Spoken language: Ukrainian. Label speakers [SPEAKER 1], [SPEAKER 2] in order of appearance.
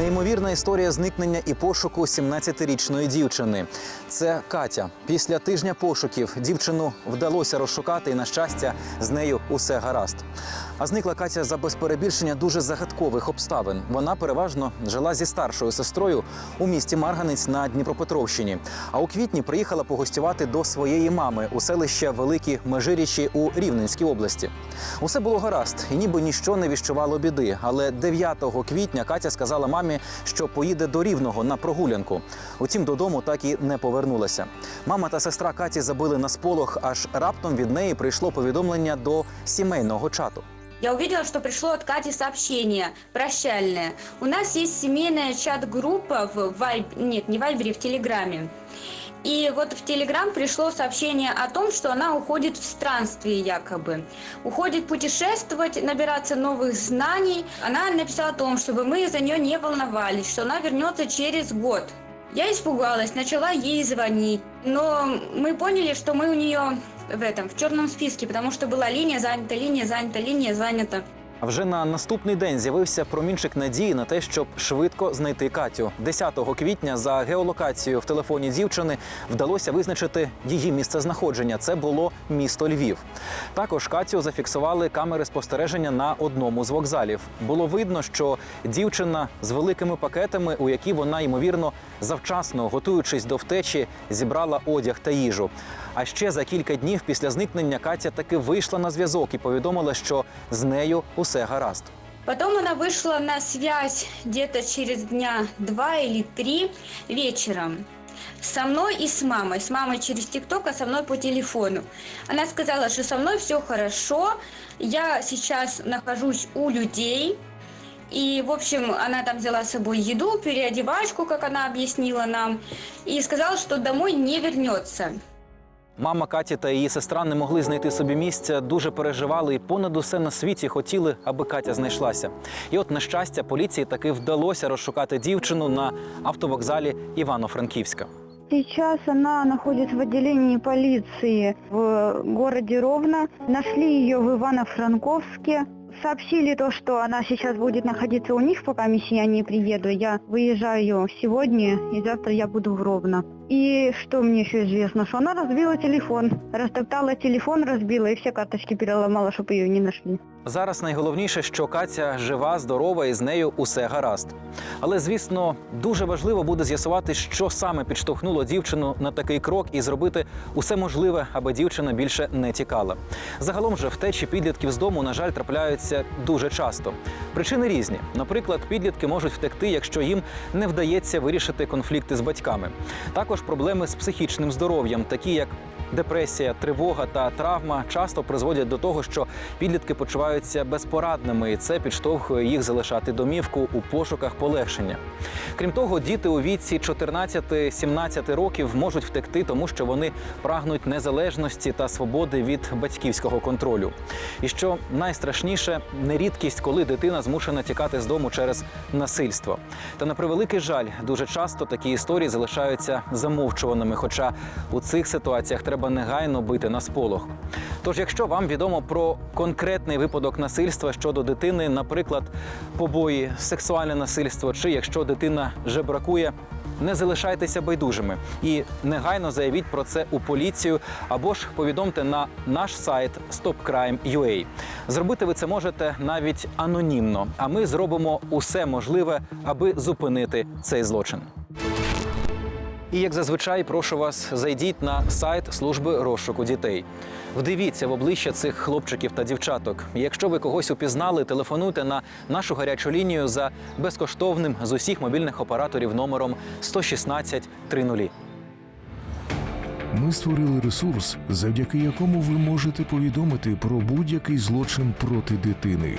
[SPEAKER 1] Неймовірна історія зникнення і пошуку 17-річної дівчини. Це Катя. Після тижня пошуків дівчину вдалося розшукати, і на щастя, з нею усе гаразд. А зникла Катя за без перебільшення дуже загадкових обставин. Вона переважно жила зі старшою сестрою у місті Марганець на Дніпропетровщині. А у квітні приїхала погостювати до своєї мами у селище Великі Межирічі у Рівненській області. Усе було гаразд, і ніби ніщо не віщувало біди. Але 9 квітня Катя сказала мамі, що поїде до Рівного на прогулянку. Утім, додому так і не повернулася. Мама та сестра Каті забили на сполох, аж раптом від неї прийшло повідомлення до сімейного чату.
[SPEAKER 2] Я увидела, что пришло от Кати сообщение прощальное. У нас есть семейная чат-группа в Вайб... Нет, не в Вайбере, в Телеграме. И вот в Телеграм пришло сообщение о том, что она уходит в странствие якобы. Уходит путешествовать, набираться новых знаний. Она написала о том, чтобы мы за нее не волновались, что она вернется через год. Я испугалась, начала ей звонить. Но мы поняли, что мы у нее в этом, в черном списке, потому что была линия занята, линия занята, линия занята.
[SPEAKER 1] Вже на наступний день з'явився промінчик надії на те, щоб швидко знайти Катю. 10 квітня за геолокацією в телефоні дівчини вдалося визначити її місце знаходження. Це було місто Львів. Також Катю зафіксували камери спостереження на одному з вокзалів. Було видно, що дівчина з великими пакетами, у які вона ймовірно завчасно, готуючись до втечі, зібрала одяг та їжу. А ще за кілька днів після зникнення Катя таки вийшла на зв'язок і повідомила, що з нею усе гаразд.
[SPEAKER 2] Потом она вышла на связь где-то через дня два или три вечером. Со мной и с мамой. С мамой через ТикТок, а со мной по телефону. Она сказала, что со мной все хорошо. Я сейчас нахожусь у людей. И, в общем, она там взяла с собой еду, переодевачку, как она объяснила нам. И сказала, что домой не вернется.
[SPEAKER 1] Мама Каті та її сестра не могли знайти собі місця, дуже переживали і понад усе на світі хотіли, аби Катя знайшлася. І от, на щастя, поліції таки вдалося розшукати дівчину на автовокзалі Івано-Франківська.
[SPEAKER 3] Сейчас она находится в отделении полиции в городе Ровно. Нашли ее в Ивано-Франковске. Сообщили то, что она сейчас будет находиться у них, пока я не приеду. Я выезжаю сегодня, и завтра я буду в Ровно. И что мне еще известно, что она разбила телефон. Растоптала телефон, разбила и все карточки переломала, чтобы ее не нашли.
[SPEAKER 1] Зараз найголовніше, що Катя жива, здорова і з нею усе гаразд. Але звісно, дуже важливо буде з'ясувати, що саме підштовхнуло дівчину на такий крок і зробити усе можливе, аби дівчина більше не тікала. Загалом же втечі підлітків з дому, на жаль, трапляються дуже часто. Причини різні. Наприклад, підлітки можуть втекти, якщо їм не вдається вирішити конфлікти з батьками. Також проблеми з психічним здоров'ям, такі як Депресія, тривога та травма часто призводять до того, що підлітки почуваються безпорадними, і це підштовхує їх залишати домівку у пошуках полегшення. Крім того, діти у віці 14-17 років можуть втекти, тому що вони прагнуть незалежності та свободи від батьківського контролю. І що найстрашніше нерідкість, коли дитина змушена тікати з дому через насильство. Та на превеликий жаль, дуже часто такі історії залишаються замовчуваними. Хоча у цих ситуаціях треба негайно бити на сполох. Тож, якщо вам відомо про конкретний випадок насильства щодо дитини, наприклад, побої, сексуальне насильство, чи якщо дитина жебракує, не залишайтеся байдужими і негайно заявіть про це у поліцію або ж повідомте на наш сайт stopcrime.ua. Зробити ви це можете навіть анонімно, а ми зробимо усе можливе, аби зупинити цей злочин. І як зазвичай, прошу вас, зайдіть на сайт служби розшуку дітей. Вдивіться в обличчя цих хлопчиків та дівчаток. Якщо ви когось упізнали, телефонуйте на нашу гарячу лінію за безкоштовним з усіх мобільних операторів номером 116 30.
[SPEAKER 4] Ми створили ресурс, завдяки якому ви можете повідомити про будь-який злочин проти дитини.